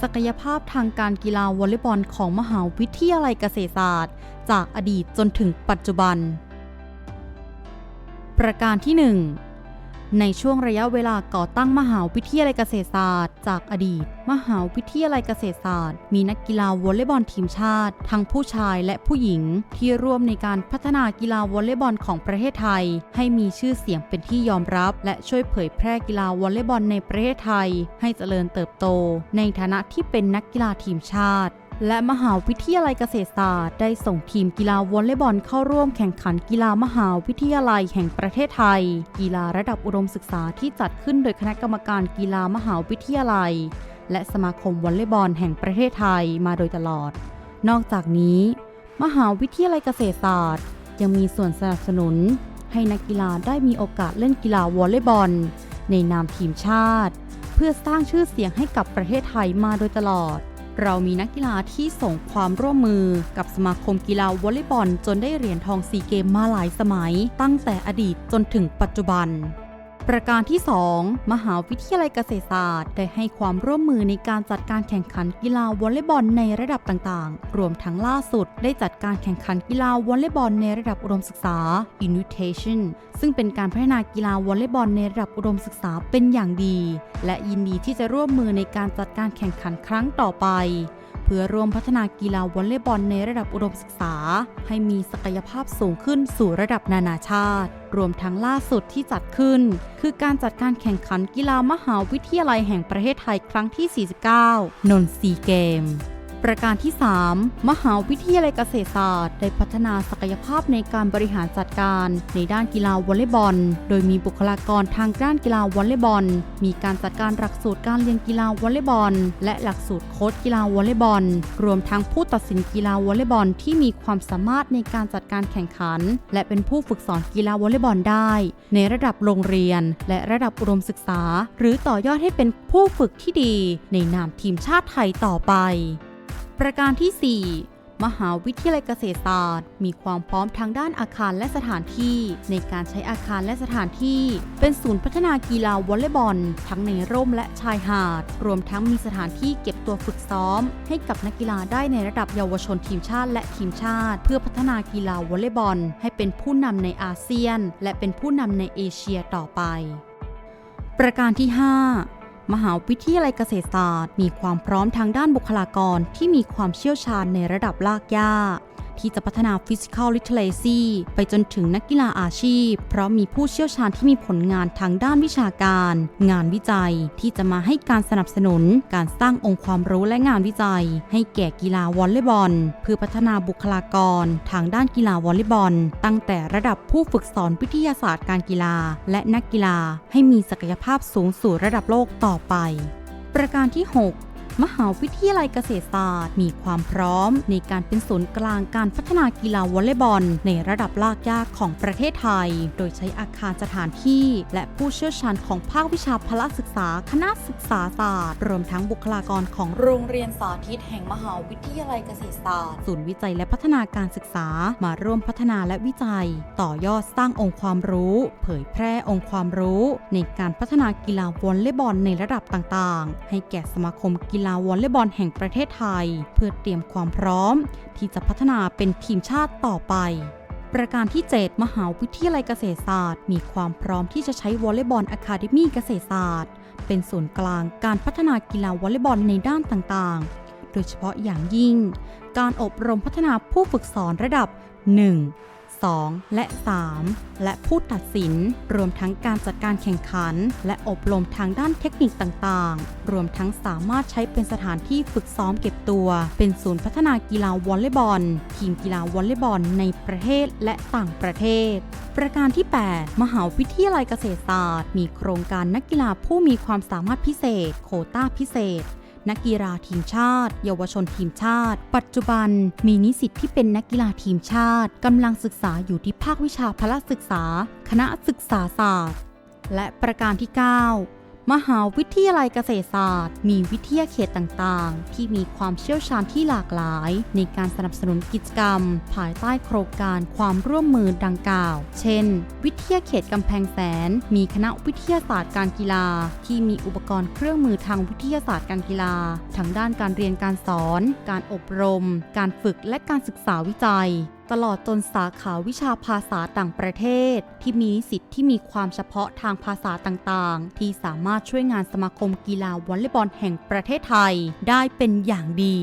ศักยภาพทางการกีฬาวอลเลย์บอลของมหาวิทยาลัยเกษตรศาสตร์ จากอดีตจนถึงปัจจุบัน ประการที่ 1 ในช่วงระยะเวลาก่อตั้งมหาวิทยาลัยเกษตรศาสตร์ จากอดีต มหาวิทยาลัยเกษตรศาสตร์ มีนักกีฬาวอลเลย์บอลทีมชาติ ทั้งผู้ชายและผู้หญิง ที่ร่วมในการพัฒนากีฬาวอลเลย์บอลของประเทศไทย ให้มีชื่อเสียงเป็นที่ยอมรับ และช่วยเผยแพร่กีฬาวอลเลย์บอลในประเทศไทย ให้เจริญเติบโต ในฐานะที่เป็นนักกีฬาทีมชาติ และมหาวิทยาลัยเกษตรศาสตร์ ได้ส่งทีมกีฬาวอลเลย์บอลเข้าร่วมแข่งขันกีฬามหาวิทยาลัยแห่งประเทศไทย กีฬาระดับอุดมศึกษาที่จัดขึ้นโดยคณะกรรมการกีฬามหาวิทยาลัย และสมาคมวอลเลย์บอลแห่งประเทศไทยมาโดยตลอด นอกจากนี้ มหาวิทยาลัยเกษตรศาสตร์ ยังมีส่วนสนับสนุน ให้นักกีฬาได้มีโอกาสเล่นกีฬาวอลเลย์บอล ในนามทีมชาติ เพื่อสร้างชื่อเสียงให้กับประเทศไทยมาโดยตลอด เรามีนักกีฬาที่ส่งความร่วมมือกับสมาคมกีฬาวอลเลย์บอล จนได้เหรียญทองซีเกมมาหลายสมัย ตั้งแต่อดีตจนถึงปัจจุบัน ประการที่ 2 มหาวิทยาลัยเกษตรศาสตร์ ได้ให้ความร่วมมือในการจัดการแข่งขันกีฬาวอลเลย์บอลในระดับต่างๆ รวมทั้งล่าสุด ได้จัดการแข่งขันกีฬาวอลเลย์บอลในระดับอุดมศึกษา Invitation ซึ่งเป็นการพัฒนากีฬาวอลเลย์บอลในระดับอุดมศึกษาเป็นอย่างดี และยินดีที่จะร่วมมือในการจัดการแข่งขันครั้งต่อไป เพื่อร่วมพัฒนากีฬาวอลเลย์บอลในระดับอุดมศึกษา ให้มีศักยภาพสูงขึ้นสู่ระดับนานาชาติ รวมทั้งล่าสุดที่จัดขึ้น คือการจัดการแข่งขันกีฬามหาวิทยาลัยแห่งประเทศไทยครั้งที่ 49 นนซีเกม ประการที่ 3 มหาวิทยาลัยเกษตรศาสตร์ ได้พัฒนาศักยภาพในการบริหารจัดการ ในด้านกีฬาวอลเลย์บอล โดยมีบุคลากรทางด้านกีฬาวอลเลย์บอล มีการจัดการหลักสูตรการเรียนกีฬาวอลเลย์บอล และหลักสูตรโค้ชกีฬาวอลเลย์บอล รวมทั้งผู้ตัดสินกีฬาวอลเลย์บอลที่มีความสามารถในการจัดการแข่งขัน และเป็นผู้ฝึกสอนกีฬาวอลเลย์บอลได้ ในระดับโรงเรียน และระดับอุดมศึกษา หรือต่อยอดให้เป็นผู้ฝึกที่ดี ในนามทีมชาติไทยต่อไป ประการที่ 4 มหาวิทยาลัยเกษตรศาสตร์ มีความพร้อมทางด้านอาคารและสถานที่ ในการใช้อาคารและสถานที่ เป็นศูนย์พัฒนากีฬาวอลเลย์บอล ทั้งในร่มและชายหาด รวมทั้งมีสถานที่เก็บตัวฝึกซ้อม ให้กับนักกีฬาได้ในระดับเยาวชนทีมชาติและทีมชาติ เพื่อพัฒนากีฬาวอลเลย์บอล ให้เป็นผู้นำในอาเซียน และเป็นผู้นำในเอเชียต่อไป ประการที่ 5 มหาวิทยาลัยเกษตรศาสตร์ มีความพร้อมทางด้านบุคลากรที่มีความเชี่ยวชาญในระดับลากย่า ที่จะพัฒนา Physical Literacy ไปจนถึงนักกีฬาอาชีพ เพราะมีผู้เชี่ยวชาญที่มีผลงานทางด้านวิชาการ งานวิจัยที่จะมาให้การสนับสนุน การสร้างองค์ความรู้และงานวิจัย ให้แก่กีฬาวอลเลย์บอล เพื่อพัฒนาบุคลากร ทางด้านกีฬาวอลเลย์บอล ตั้งแต่ระดับผู้ฝึกสอนวิทยาศาสตร์การกีฬา และนักกีฬาให้มีศักยภาพสูงสู่ระดับโลกต่อไป ประการที่ 6 มหาวิทยาลัยเกษตรศาสตร์ มีความพร้อมในการเป็นศูนย์กลางการพัฒนากีฬาวอลเลย์บอล ในระดับลากยากของประเทศไทย โดยใช้อาคารสถานที่ และผู้เชี่ยวชาญของภาควิชาพละศึกษาคณะศึกษาศาสตร์ รวมทั้งบุคลากรของโรงเรียนสาธิตแห่งมหาวิทยาลัยเกษตรศาสตร์ ศูนย์วิจัยและพัฒนาการศึกษา มาร่วมพัฒนาและวิจัย ต่อยอดสร้างองค์ความรู้ เผยแพร่องค์ความรู้ ในการพัฒนากีฬาวอลเลย์บอลในระดับต่างๆ ให้แก่สมาคมกีฬาฬาวอลเลย์บอลแห่งประเทศไทย เพื่อเตรียมความพร้อม ที่จะพัฒนาเป็นทีมชาติต่อไป ประการที่ 7 มหาวิทยาลัยเกษตรศาสตร์ มีความพร้อมที่จะใช้วอลเลย์บอลอะคาเดมี่เกษตรศาสตร์ เป็นศูนย์กลางการพัฒนากีฬาวอลเลย์บอลในด้านต่างๆ โดยเฉพาะอย่างยิ่ง การอบรมพัฒนาผู้ฝึกสอนระดับ 1 2 และ 3 และผู้ตัดสิน รวมทั้งการจัดการแข่งขัน และอบรมทางด้านเทคนิคต่างๆ รวมทั้งสามารถใช้เป็นสถานที่ฝึกซ้อมเก็บตัว เป็นศูนย์พัฒนากีฬาวอลเลย์บอล ทีมกีฬาวอลเลย์บอลในประเทศและต่างประเทศประการที่ 8 มหาวิทยาลัยเกษตรศาสตร์ มีโครงการนักกีฬาผู้มีความสามารถพิเศษ โคต้าพิเศษ นักกีฬาทีมชาติ เยาวชนทีมชาติ ปัจจุบันมีนิสิตที่เป็นนักกีฬาทีมชาติกำลังศึกษาอยู่ที่ภาควิชาพละศึกษา คณะศึกษาศาสตร์ และประการที่ 9 มหาวิทยาลัยเกษตรศาสตร์ มีวิทยาเขตต่างๆ ที่มีความเชี่ยวชาญที่หลากหลาย ในการสนับสนุนกิจกรรม ภายใต้โครงการความร่วมมือดังกล่าว เช่น วิทยาเขตกำแพงแสน มีคณะวิทยาศาสตร์การกีฬา ที่มีอุปกรณ์เครื่องมือทางวิทยาศาสตร์การกีฬาทั้งด้านการเรียนการสอน การอบรม การฝึกและการศึกษาวิจัย ตลอดจนสาขาวิชาภาษาต่างประเทศ ที่มีสิทธิ์ที่มีความเฉพาะทางภาษาต่างๆ ที่สามารถช่วยงานสมาคมกีฬาวอลเลย์บอลแห่งประเทศไทยได้เป็นอย่างดี